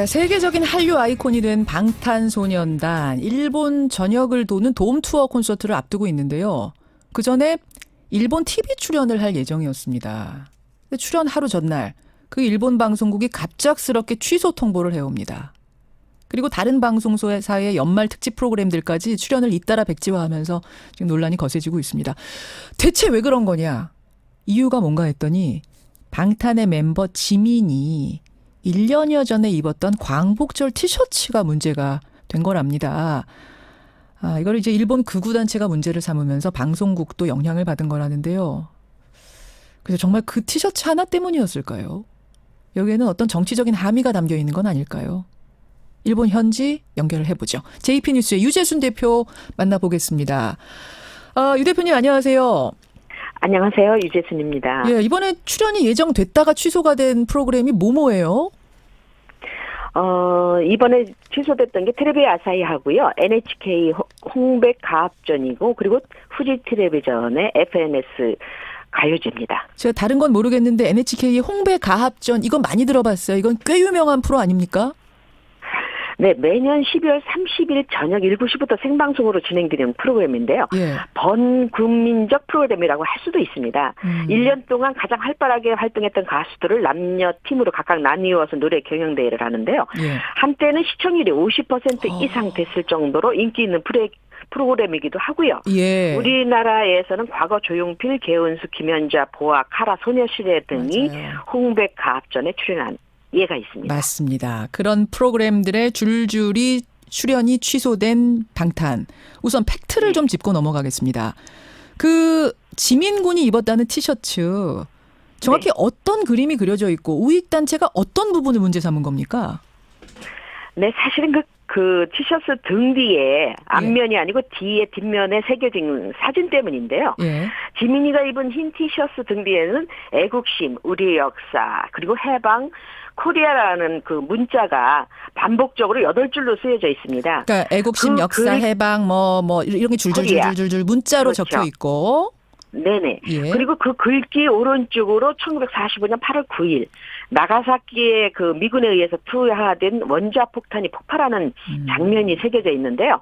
네, 세계적인 한류 아이콘이 된 방탄소년단 일본 전역을 도는 돔 투어 콘서트를 앞두고 있는데요. 그 전에 일본 TV 출연을 할 예정이었습니다. 출연 하루 전날 그 일본 방송국이 갑작스럽게 취소 통보를 해옵니다. 그리고 다른 방송사의 연말 특집 프로그램들까지 출연을 잇따라 백지화하면서 지금 논란이 거세지고 있습니다. 대체 왜 그런 거냐? 이유가 뭔가 했더니 방탄의 멤버 지민이 1년여 전에 입었던 광복절 티셔츠가 문제가 된 거랍니다. 아, 이걸 이제 일본 극우단체가 문제를 삼으면서 방송국도 영향을 받은 거라는데요. 그래서 정말 그 티셔츠 하나 때문이었을까요? 여기에는 어떤 정치적인 함의가 담겨 있는 건 아닐까요? 일본 현지 연결을 해보죠. JP 뉴스의 유재순 대표 만나보겠습니다. 아, 유 대표님 안녕하세요. 안녕하세요. 유재순입니다. 예, 이번에 출연이 예정됐다가 취소가 된 프로그램이 뭐뭐예요? 어, 이번에 취소됐던 게 텔레비 아사히 하고요. NHK 홍- 홍백 가합전이고 그리고 후지 텔레비전의 FNS 가요제입니다. 제가 다른 건 모르겠는데 NHK 홍배 가합전 이건 많이 들어봤어요. 이건 꽤 유명한 프로 아닙니까? 네, 매년 12월 30일 저녁 7시부터 생방송으로 진행되는 프로그램인데요. 예. 번국민적 프로그램이라고 할 수도 있습니다. 음. 1년 동안 가장 활발하게 활동했던 가수들을 남녀 팀으로 각각 나뉘어서 노래 경연대회를 하는데요. 예. 한때는 시청률이 50% 어. 이상 됐을 정도로 인기 있는 프레, 프로그램이기도 하고요. 예. 우리나라에서는 과거 조용필, 개은수, 김연자, 보아, 카라, 소녀시대 등이 맞아요. 홍백 가합전에 출연한 예가 있습니다. 맞습니다. 그런 프로그램들의 줄줄이 출연이 취소된 방탄. 우선 팩트를 좀 짚고 넘어가겠습니다. 그 지민 군이 입었다는 티셔츠 정확히 네. 어떤 그림이 그려져 있고 우익 단체가 어떤 부분을 문제 삼은 겁니까? 네, 사실은 그, 그 티셔츠 등 뒤에 앞면이 아니고 뒤에 뒷면에 새겨진 사진 때문인데요. 예. 지민이가 입은 흰 티셔츠 등 뒤에는 애국심, 우리의 역사, 그리고 해방, 코리아라는 그 문자가 반복적으로 여덟 줄로 쓰여져 있습니다. 그러니까 애국심, 그 역사, 그림- 해방 뭐 뭐 이런 게 줄줄줄줄줄 문자로 그렇죠. 적혀 있고 네네. 예. 그리고 그 글귀 오른쪽으로 1945년 8월 9일 나가사키의 그 미군에 의해서 투하된 원자 폭탄이 폭발하는 음. 장면이 새겨져 있는데요.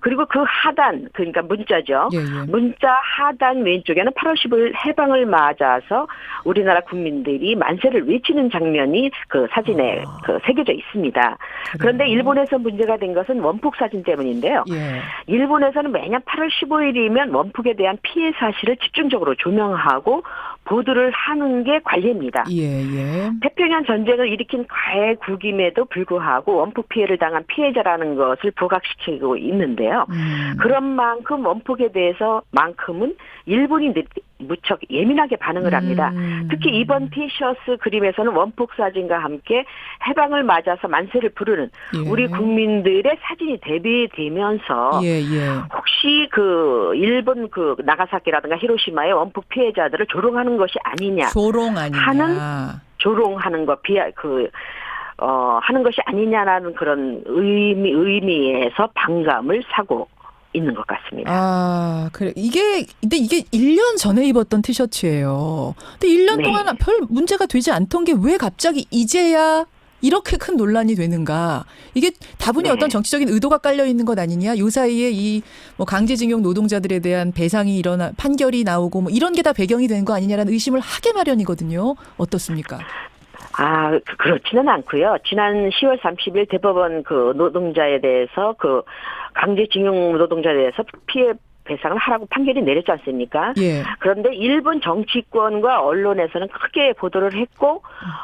그리고 그 하단 그러니까 문자죠. 예, 예. 문자 하단 왼쪽에는 8월 15일 해방을 맞아서 우리나라 국민들이 만세를 외치는 장면이 그 사진에 아. 그 새겨져 있습니다. 그런데 그래요. 일본에서 문제가 된 것은 원폭 사진 때문인데요. 예. 일본에서는 매년 8월 15일이면 원폭에 대한 피해 사실을 집중적으로 조명하고 보도를 하는 게 관례입니다. 예, 예. 태평양 전쟁을 일으킨 가해 국임에도 불구하고 원폭 피해를 당한 피해자라는 것을 부각시키고 있는데요. 음. 그런 만큼 원폭에 대해서 만큼은 일본인들이 무척 예민하게 반응을 합니다. 음. 특히 이번 티셔츠 그림에서는 원폭 사진과 함께 해방을 맞아서 만세를 부르는 예. 우리 국민들의 사진이 대비되면서 예, 예. 혹시 그 일본 그 나가사키라든가 히로시마의 원폭 피해자들을 조롱하는 것이 아니냐, 조롱 아니냐. 하는 조롱하는 것 비하 그 어, 하는 것이 아니냐라는 그런 의미, 의미에서 반감을 사고 있는 것 같습니다. 아, 그래. 이게, 근데 이게 1년 전에 입었던 티셔츠예요. 근데 1년 네. 동안 별 문제가 되지 않던 게 왜 갑자기 이제야 이렇게 큰 논란이 되는가? 이게 다분히 네. 어떤 정치적인 의도가 깔려 있는 것 아니냐? 요 사이에 이 뭐 강제징용 노동자들에 대한 배상이 일어나 판결이 나오고 뭐 이런 게 다 배경이 된 거 아니냐라는 의심을 하게 마련이거든요. 어떻습니까? 아, 그- 그렇지는 않고요. 지난 10월 30일 대법원 그 노동자에 대해서 그 강제징용 노동자에 대해서 피해 배상을 하라고 판결이 내렸지 않습니까? 예. 그런데 일본 정치권과 언론에서는 크게 보도를 했고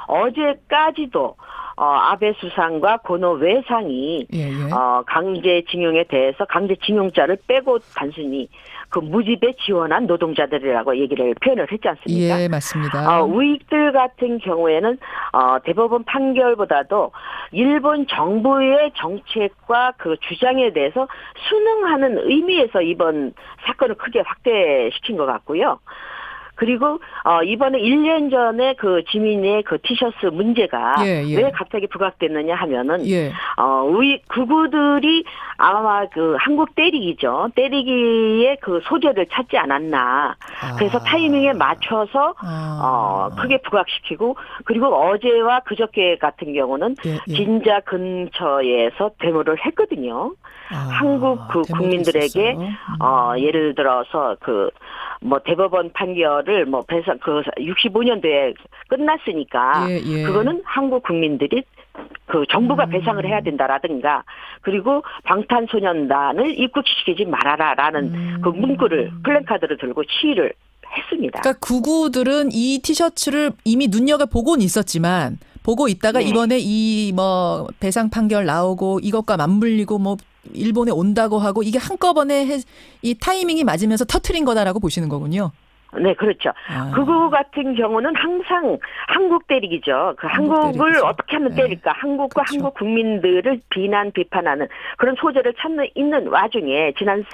어제까지도 어, 아베 수상과 고노 외상이 예, 예. 어, 강제징용에 대해서 강제징용자를 빼고 단순히 그 무집에 지원한 노동자들이라고 얘기를 표현을 했지 않습니까? 예, 맞습니다. 어, 우익들 같은 경우에는 어, 대법원 판결보다도 일본 정부의 정책과 그 주장에 대해서 순응하는 의미에서 이번 사건을 크게 확대시킨 것 같고요. 그리고 어 이번에 1년 전에 그 지민의 그 티셔츠 문제가 예, 예. 왜 갑자기 부각됐느냐 하면은 예. 어 우리 극우들이 아마 그 한국 때리기죠. 때리기에 그 소재를 찾지 않았나. 그래서 아. 타이밍에 맞춰서 아. 어 크게 부각시키고 그리고 어제와 그저께 같은 경우는 예, 예. 진자 근처에서 데모를 했거든요. 아, 한국 그 국민들에게 있었어요. 음. 어 예를 들어서 그 뭐 대법원 판결 을뭐 배상 그 65년도에 끝났으니까 예, 예. 그거는 한국 국민들이 그 정부가 음. 배상을 해야 된다라든가 그리고 방탄소년단을 입국시키지 말아라라는 음. 그 문구를 플랜카드를 들고 시위를 했습니다. 그러니까 구구들은 이 티셔츠를 이미 눈여겨 보고는 있었지만 보고 있다가 네. 이번에 이 뭐 배상 판결 나오고 이것과 맞물리고 뭐 일본에 온다고 하고 이게 한꺼번에 해- 이 타이밍이 맞으면서 터트린 거다라고 보시는 거군요. 네, 그렇죠. 아. 극우 같은 경우는 항상 한국 때리기죠. 그 한국 때리기죠. 어떻게 하면 네. 때릴까? 한국과 그렇죠. 한국 국민들을 비난 비판하는 그런 소재를 찾는 있는 와중에 지난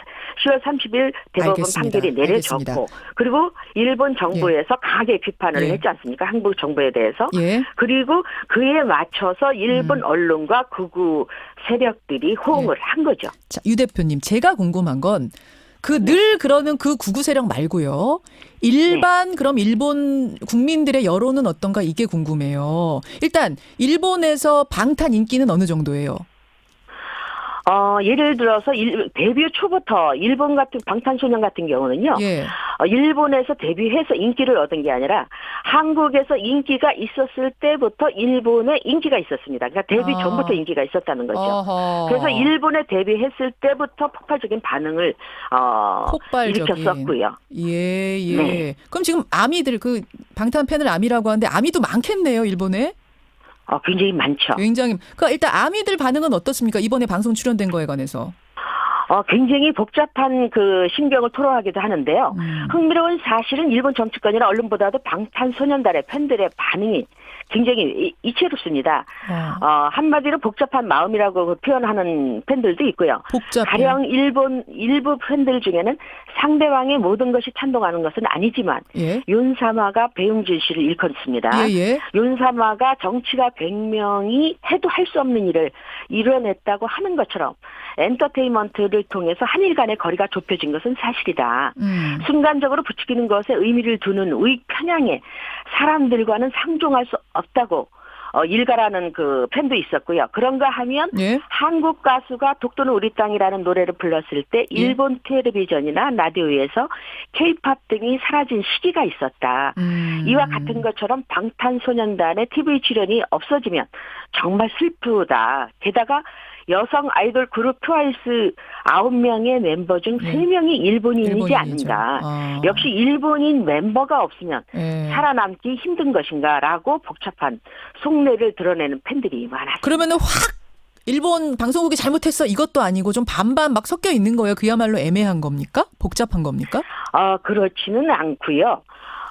10월 30일 대법원 알겠습니다. 판결이 내려졌고 알겠습니다. 그리고 일본 정부에서 강하게 비판을 예. 했지 않습니까? 한국 정부에 대해서. 예. 그리고 그에 맞춰서 일본 음. 언론과 극우 세력들이 호응을 한 거죠. 자, 유 대표님, 제가 궁금한 건 그 네. 늘 그러는 그 구구 세력 말고요. 일반 네. 그럼 일본 국민들의 여론은 어떤가 이게 궁금해요. 일단 일본에서 방탄 인기는 어느 정도예요? 어, 예를 들어서 일, 데뷔 초부터 일본 같은 방탄소년 같은 경우는요. 예. 어, 일본에서 데뷔해서 인기를 얻은 게 아니라 한국에서 인기가 있었을 때부터 일본에 인기가 있었습니다. 그러니까 데뷔 아. 전부터 인기가 있었다는 거죠. 어허. 그래서 일본에 데뷔했을 때부터 폭발적인 반응을 어, 폭발적인. 일으켰었고요. 예, 예. 네. 그럼 지금 아미들 그 방탄 팬을 아미라고 하는데 아미도 많겠네요, 일본에. 어, 굉장히 많죠. 굉장히. 그 일단 아미들 반응은 어떻습니까? 이번에 방송 출연된 거에 관해서. 어, 굉장히 복잡한 그 심경을 토로하기도 하는데요. 음. 흥미로운 사실은 일본 정치권이나 언론보다도 방탄소년단의 팬들의 반응이 굉장히 이- 이채롭습니다. 어, 어, 한마디로 복잡한 마음이라고 표현하는 팬들도 있고요. 복잡해. 가령 일본 일부 팬들 중에는 상대방의 모든 것이 찬동하는 것은 아니지만 예. 윤사마가 배용진 씨를 일컫습니다. 예, 예. 윤사마가 정치가 100명이 해도 할 수 없는 일을 이뤄냈다고 하는 것처럼 엔터테인먼트를 통해서 한일 간의 거리가 좁혀진 것은 사실이다. 음. 순간적으로 부추기는 것에 의미를 두는 우익 편향에 사람들과는 상종할 수 없 다고 어, 일가라는 그 팬도 있었고요. 그런가 하면 예. 한국 가수가 독도는 우리 땅이라는 노래를 불렀을 때 예. 일본 텔레비전이나 라디오에서 케이팝 등이 사라진 시기가 있었다. 음. 이와 같은 것처럼 방탄소년단의 TV 출연이 없어지면 정말 슬프다. 게다가 여성 아이돌 그룹 트와이스 9명의 멤버 중 네. 3명이 일본인이지. 않는가. 아. 역시 일본인 멤버가 없으면 예. 살아남기 힘든 것인가라고 복잡한 속내를 드러내는 팬들이 많았습니다. 그러면은 확 일본 방송국이 잘못했어 이것도 아니고 좀 반반 막 섞여 있는 거예요. 그야말로 애매한 겁니까? 복잡한 겁니까? 어, 그렇지는 않고요.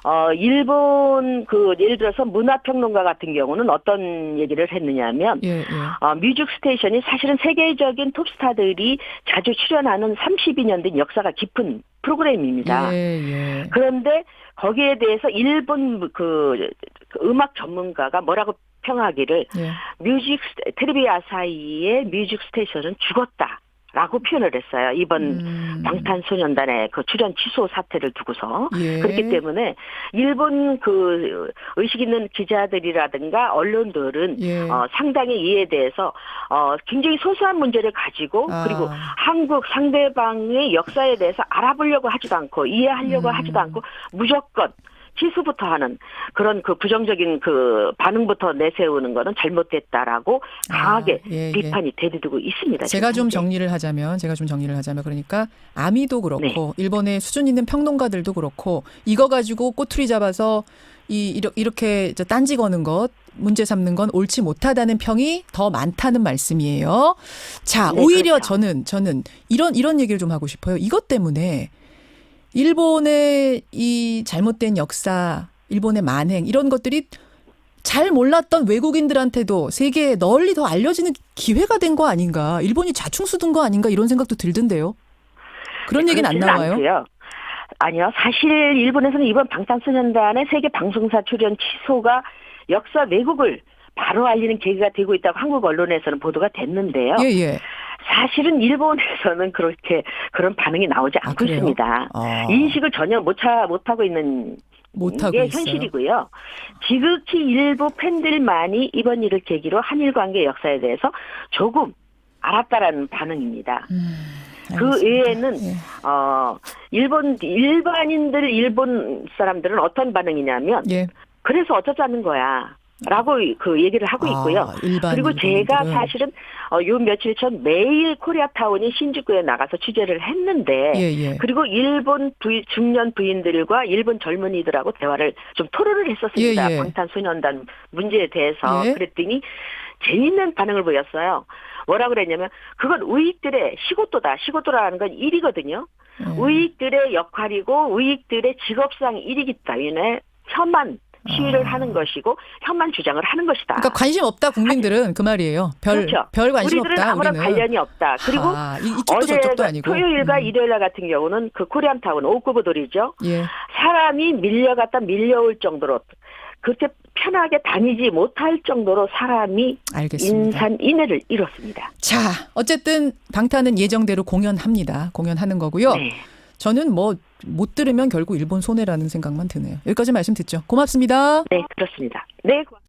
어, 일본 그 예를 들어서 문화평론가 같은 경우는 어떤 얘기를 했느냐면 예, 예. 어, 뮤직 스테이션이 사실은 세계적인 톱스타들이 자주 출연하는 32년 된 역사가 깊은 프로그램입니다. 예, 예. 그런데 거기에 대해서 일본 그, 그 음악 전문가가 뭐라고 평하기를 예. 뮤직 텔레비 아사히의 뮤직 스테이션은 죽었다 라고 표현을 했어요. 이번 음. 방탄소년단의 그 출연 취소 사태를 두고서 예. 그렇기 때문에 일본 그 의식 있는 기자들이라든가 언론들은 예. 어, 상당히 이에 대해서 어, 굉장히 소소한 문제를 가지고 아. 그리고 한국 상대방의 역사에 대해서 알아보려고 하지도 않고 이해하려고 음. 하지도 않고 무조건 취수부터 하는 그런 그 부정적인 그 반응부터 내세우는 거는 잘못됐다라고 강하게 아, 예, 예. 비판이 대두되고 있습니다. 제가 좀. 정리를 하자면 제가 좀 정리를 하자면 그러니까 아미도 그렇고 네. 일본의 수준 있는 평론가들도 그렇고 이거 가지고 꼬투리 잡아서 이 이렇게 저 딴지 거는 것 문제 삼는 건 옳지 못하다는 평이 더 많다는 말씀이에요. 자, 네, 오히려 그렇죠. 저는 저는 이런 이런 얘기를 좀 하고 싶어요. 이것 때문에 일본의 이 잘못된 역사, 일본의 만행 이런 것들이 잘 몰랐던 외국인들한테도 세계에 널리 더 알려지는 기회가 된 거 아닌가? 일본이 자충수 둔 거 아닌가? 이런 생각도 들던데요. 그런 얘기는 안 나와요. 않고요. 아니요. 사실 일본에서는 이번 방탄소년단의 세계 방송사 출연 취소가 역사 왜곡을 바로 알리는 계기가 되고 있다고 한국 언론에서는 보도가 됐는데요. 예, 예. 사실은 일본에서는 그렇게 그런 반응이 나오지 아, 않고 그래요? 있습니다. 아, 인식을 전혀 못하, 못하고 있는 못하고 게. 현실이고요. 지극히 일부 팬들만이 이번 일을 계기로 한일 관계 역사에 대해서 조금 알았다라는 반응입니다. 음, 그. 외에는 예. 어 일본 일반인들 일본 사람들은 어떤 반응이냐면 예. 그래서 어쩌자는 거야. 라고 그 얘기를 하고 있고요. 아, 그리고 제가. 사실은 어, 요 며칠 전 매일 코리아타운이 신주쿠에 나가서 취재를 했는데 예, 예. 그리고 일본 부인, 중년 부인들과 일본 젊은이들하고 대화를 좀 토론을 했었습니다. 예, 예. 방탄소년단 문제에 대해서 예. 그랬더니 재밌는 반응을 보였어요. 뭐라 그랬냐면 그건 우익들의 시고토다. 시고토라는 건 일이거든요. 예. 우익들의 역할이고 우익들의 직업상 일이기 때문에 혐한 시위를 아. 하는 것이고 혐한 주장을 하는 것이다. 그러니까 관심 없다 국민들은 그 말이에요. 별, 그렇죠. 별 관심 우리들은 없다. 아무런 우리는. 관련이 없다. 그리고 아, 어제. 토요일과 음. 일요일 날 같은 경우는 그 코리안타운 오쿠보돌이죠. 예. 사람이 밀려갔다 밀려올 정도로 그렇게 편하게 다니지 못할 정도로 사람이 알겠습니다. 인산 인해를 이뤘습니다. 자, 어쨌든 방탄은 예정대로 공연합니다. 공연하는 거고요. 네. 저는 뭐 못 들으면 결국 일본 손해라는 생각만 드네요. 여기까지 말씀 듣죠. 고맙습니다. 네, 그렇습니다. 네, 고맙습니다.